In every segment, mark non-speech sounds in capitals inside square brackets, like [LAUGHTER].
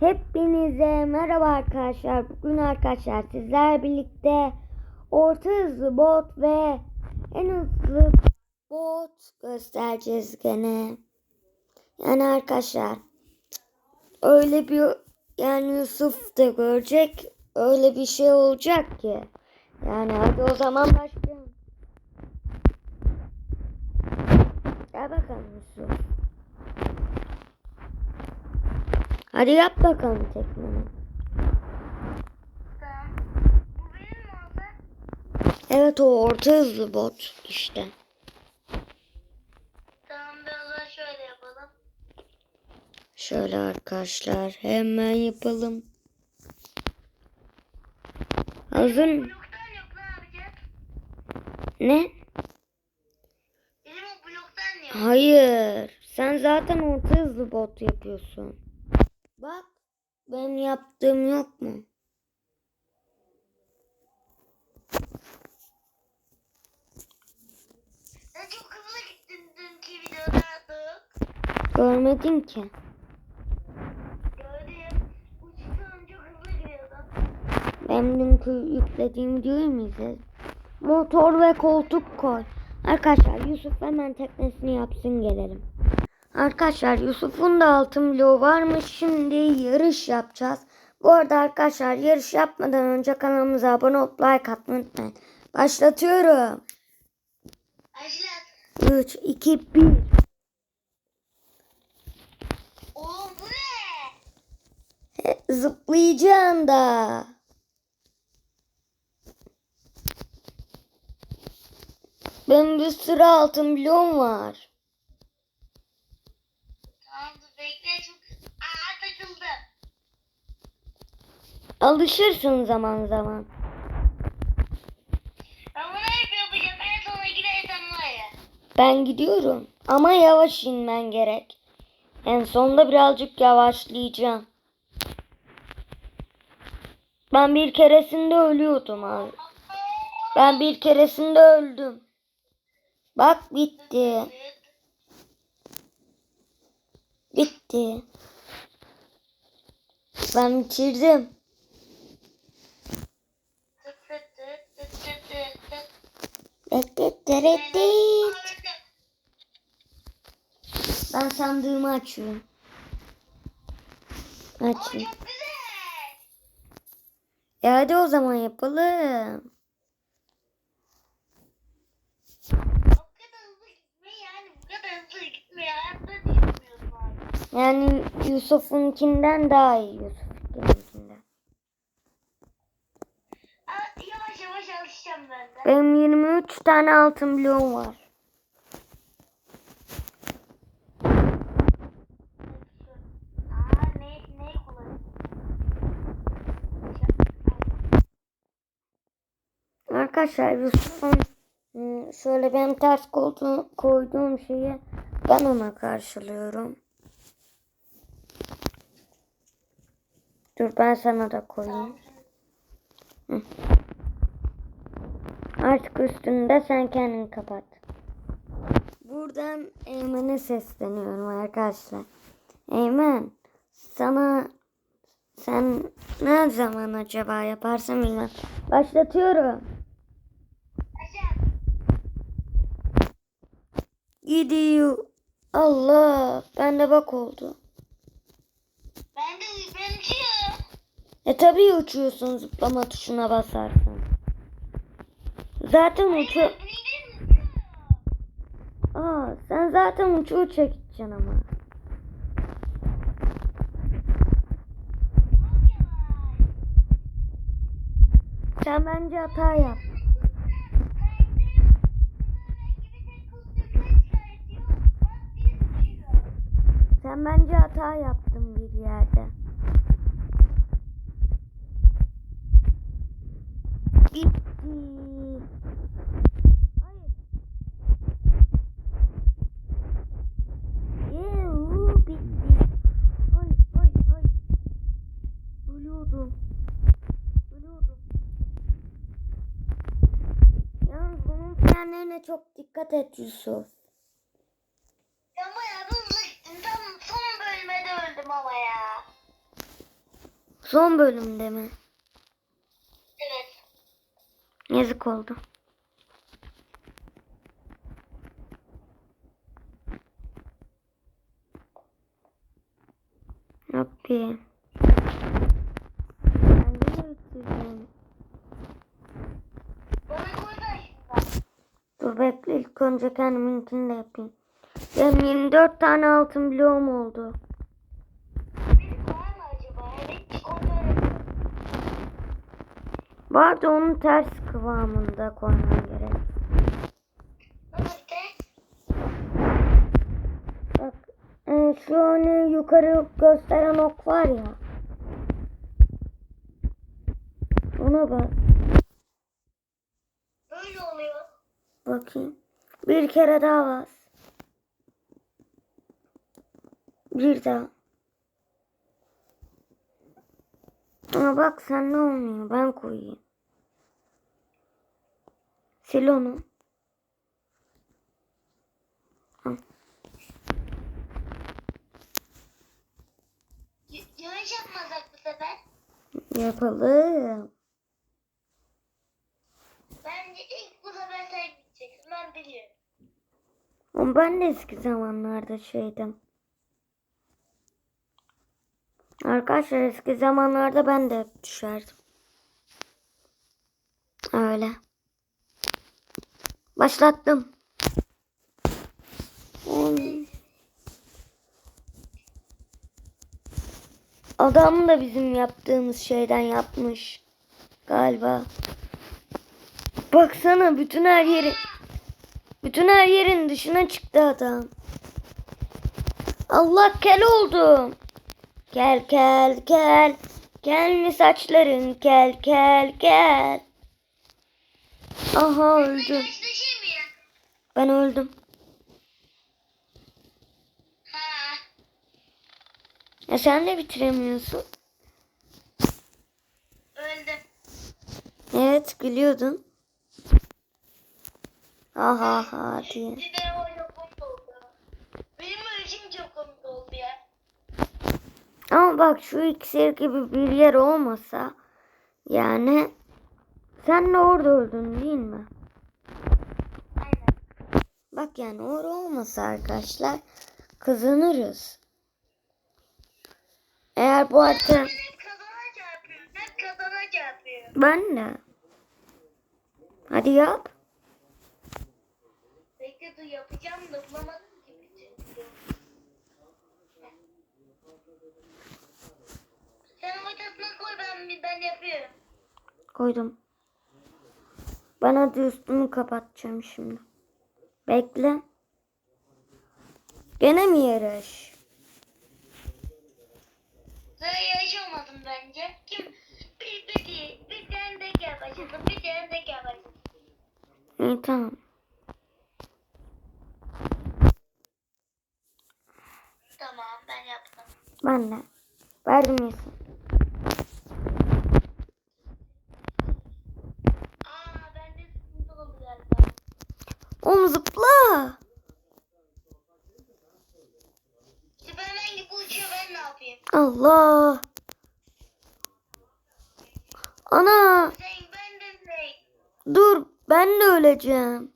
Hepinize merhaba arkadaşlar. Bugün arkadaşlar sizler birlikte orta hızlı bot ve en hızlı bot göstereceğiz gene. Yani arkadaşlar öyle bir yani Yusuf da görecek öyle bir şey olacak ki. Yani hadi o zaman başlayalım. Gel bakalım Yusuf. Hadi yap bakalım tekmeni. Evet o orta hızlı bot işte. Tamam biraz daha şöyle yapalım. Şöyle arkadaşlar hemen yapalım. Hazır mı? Ne. Hayır. Sen zaten orta hızlı bot yapıyorsun. Bak benim yaptığım yok mu? Çok hızlı gittin dünkü videoda. Görmedin ki. Gördüm. Uçtan çok hızlı gidiyordun. Benim dünkü yüklediğim videoyu mu izledin? Motor ve koltuk koy. Arkadaşlar Yusuf hemen teknesini yapsın gelelim. Arkadaşlar Yusuf'un da altın bloğu varmış. Şimdi yarış yapacağız. Bu arada arkadaşlar yarış yapmadan önce kanalımıza abone olup like atmayı unutmayın. Başlatıyorum. Başlat. 3, 2, 1. Oğlum bu ne? Da. Benim bir sürü altın bloğum var. Tamam dur bekle çok. Aa takıldı. Alışırsın zaman zaman. Ben bunu hep yapacağım. En sona gidersem var ya. Ben gidiyorum ama yavaş inmen gerek. En sonunda birazcık yavaşlayacağım. Ben bir keresinde ölüyordum abi. Ben bir keresinde öldüm. Bak bitti. Bitti. Ben bitirdim. Ben sandığımı açıyorum. Açayım. E hadi o zaman yapalım. O kadar hızlı gitme yani bu kadar hızlı gitme hayatta düşünmüyorum abi. Yani Yusuf'unkinden daha iyi Yusuf'unkinden. Yavaş yavaş alışacağım ben de. Benim 23 tane altın bloğum var. Arkadaşlar Yusuf'un hmm, şöyle benim ters koltuğu koyduğum şeyi ben ona karşılıyorum. Dur ben sana da koyayım. Artık üstünde sen kendin kapat. Buradan Eymen'e sesleniyorum arkadaşlar. Eymen sana sen ne zaman acaba yaparsın bilmem. Başlatıyorum. Aşağı. Gidiyor. Allah bende bak oldu. Ben de ben uçuyorum. E tabii uçuyorsun zıplama tuşuna basarsan. Zaten uçu... Aa, sen zaten uçu uça ama. Sen bence hata yap. Sen bence hata yaptın bir yerde. Bitti. Hayır. Yuhu, bitti. Ay ay ay. Ölüyordum. Ölüyordum. Yalnız bunun frenlerine çok dikkat et Yusuf. Ama ya. Tam son bölmede öldüm ama ya. Son bölümde mi? Evet. Yazık oldu. Yok ki. Ben de bitirdim. Bana koy da şimdi. Bekle ilk önce kendiminkini de yapayım. Benim 24 tane altın bloğum oldu. Vardı onun ters kıvamında koymam gerek. Bak e, şu hani yukarı gösteren ok var ya. Ona bak. Bakayım. Bir kere daha bas. Bir daha. Ama bak sen ne olmuyor. Ben koyayım. Sil onu. Al. Y- Yanlış yapmasak bu sefer. Yapalım. Bence ilk bu sefer sen gideceksin. Ben de eski zamanlarda şeydim. Arkadaşlar eski zamanlarda ben de hep düşerdim. Öyle. Başlattım. Adam da bizim yaptığımız şeyden yapmış. Galiba. Baksana bütün her yeri bütün her yerin dışına çıktı adam. Allah kel oldum. Kel kel kel. Kel mi saçların kel kel kel. Aha öldüm. Ben öldüm. Ya sen de bitiremiyorsun. Öldüm. Evet gülüyordun. Ha diye. Çok komik oldu. Benim ölüşüm çok komik oldu ya. Ama bak şu iksir gibi bir yer olmasa yani sen de orada öldün değil mi? Aynen. Bak yani orada olmasa arkadaşlar kazanırız. Eğer bu çarpıyorum. ben de. Hadi yap. Yapacağım da bulamadım ki bir türlü. Sen ortasına koy ben ben yapıyorum. Koydum. Ben hadi üstünü kapatacağım şimdi. Bekle. Gene mi yarış? Sıra yaşamadım bence. Kim bir bir bir tane de başlasın. Bir tane de başlasın. İyi tamam. Tamam ben yaptım. Ben de. Verdim yesin. Aa bende sıkıntı oldu galiba. Oğlum zıpla. Süpermen gibi uçuyor ben ne yapayım? Allah. Ana. Sen ben de Zey. Dur ben de öleceğim.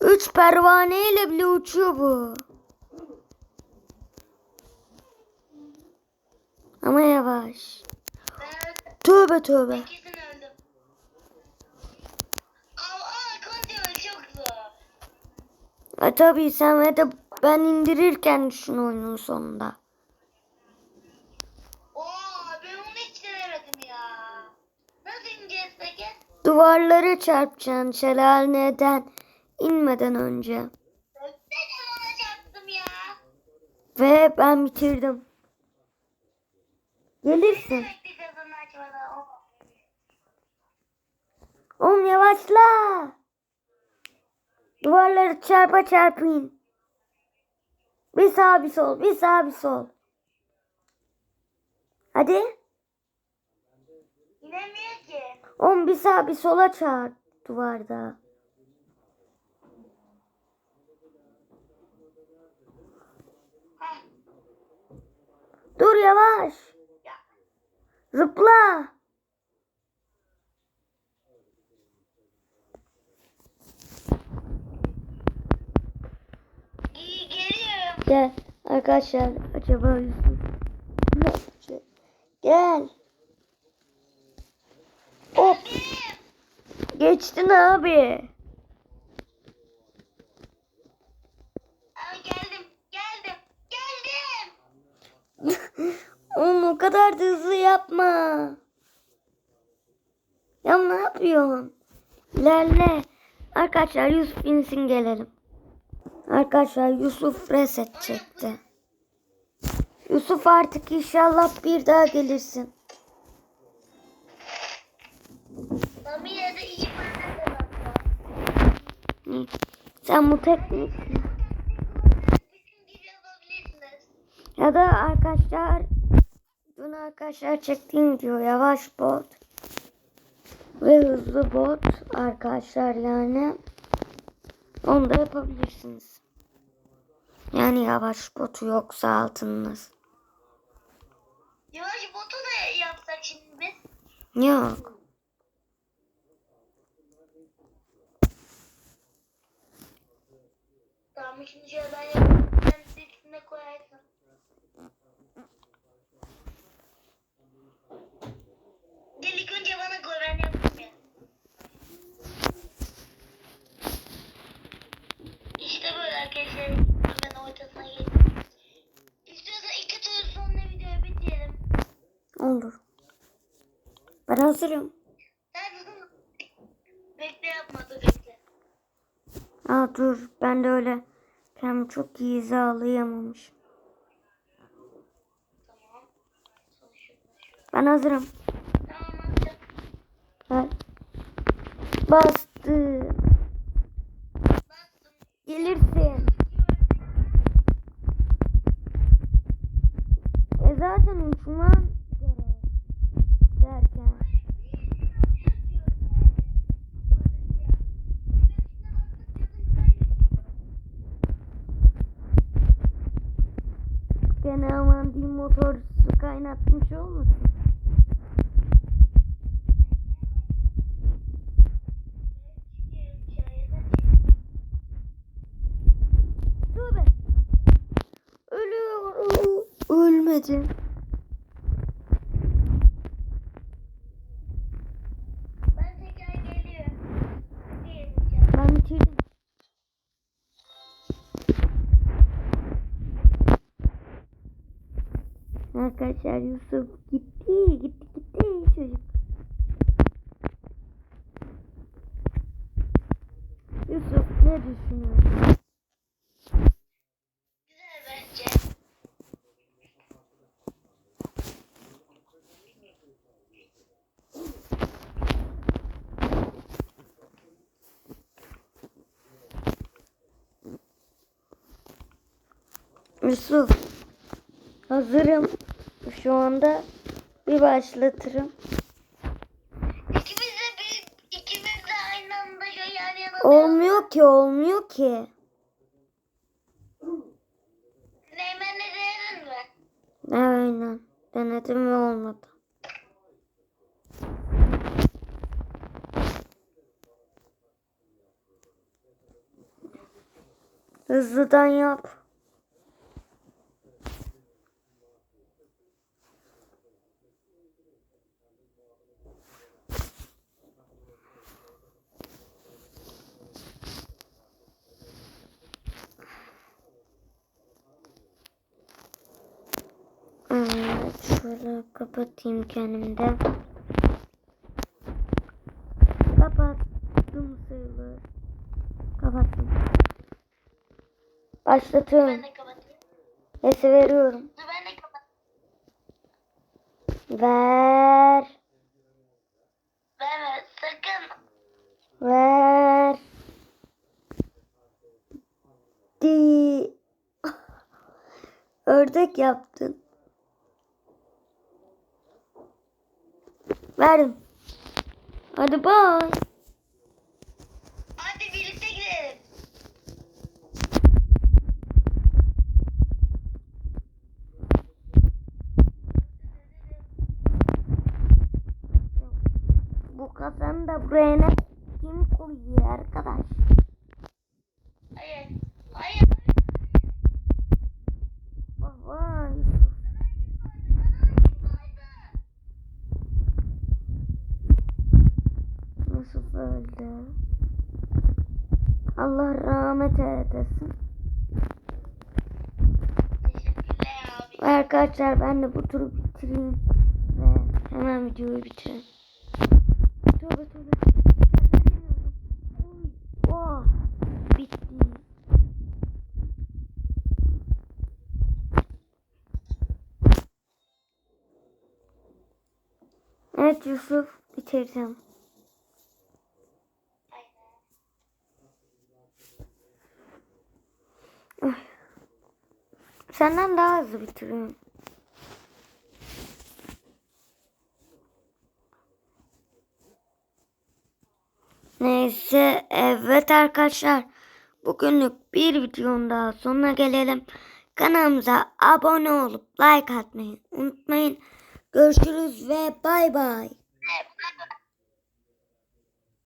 Üç pervaneyle bile uçuyor bu. Ama yavaş. Ben. Tövbe tövbe. Kesin öldüm. Aa, aa kontrol çok zor. E tabii sen ve de ben indirirken düşün oyunun sonunda. Oo ben onu hiç denemedim ya. Nasıl ineceğiz peki? Duvarlara çarpacaksın şelaleden inmeden önce. Dedim ona çarptım ya. Ve ben bitirdim. Gelirsin. Oğlum yavaşla. Duvarları çarpa in. Bir sağ bir sol, bir sağ bir sol. Hadi. İnemiyor ki. Oğlum bir sağ bir sola çarp duvarda. Heh. Dur yavaş. Zıpla. İyi geliyorum. Gel arkadaşlar acaba ne yapacak? Gel. Hop geçtin abi. Geldim. Geldim. Geldim. [LAUGHS] Oğlum o kadar da hızlı yapma. Ya ne yapıyorsun? İlerle. Arkadaşlar Yusuf insin gelelim. Arkadaşlar Yusuf reset çekti. Yusuf artık inşallah bir daha gelirsin. Sen bu teknik ya da arkadaşlar dün arkadaşlar çektiğim video yavaş bot ve hızlı bot arkadaşlar yani onu da yapabilirsiniz. Yani yavaş botu yoksa altınız. Yavaş botu da yapsak şimdi biz. Yok. Tamam şöyle ben yapayım. Sen de üstüne koyarsın. Gel ilk önce bana koy ben yapayım ya. İşte böyle Olur. Ben hazırım. Sen bekle yapma dur bekle. Aa dur ben de öyle kendimi çok iyi hizalayamamışım. Tamam. Ben hazırım. Tamam. Ben bastım. Bastım. Gelirsin. E zaten uçman gerek derken. Gene aman diyeyim motor su kaynatmış olmasın? Tövbe. Ölüyorum. Ölmedim. Ben tekrar geliyorum. Ben bitirdim. Arkadaşlar Yusuf gitti, gitti, gitti çocuk. Yusuf ne düşünüyorsun? Güzel bence. Yusuf hazırım. Şu anda bir başlatırım. İkimiz de bir, ikimiz de aynı anda şöyle yan yana Olmuyor ki, olmuyor ki. Neymen'le denedin mi? Aynen. Denedim ve olmadı. Hızlıdan yap. Evet, şöyle kapatayım kendimi de. Kapattım sayılır. Kapattım. Ben Başlatıyorum. de kapatayım. Neyse veriyorum. Ben de kapat. Ver. Verme sakın. Ver. Di. [LAUGHS] Ördek yaptın. Verdim. Hadi bay. Hadi birlikte gidelim. Bu kasanı da buraya kim koyuyor arkadaş? Öldü. Allah rahmet eylesin. Ve Arkadaşlar ben de bu turu bitireyim ve hemen videoyu bitireyim. Tövbe tövbe. Oh, bitti. Evet Yusuf bitireceğim. Senden daha hızlı bitiriyorum. Neyse evet arkadaşlar bugünlük bir videonun daha sonuna gelelim. Kanalımıza abone olup like atmayı unutmayın. Görüşürüz ve bay bay.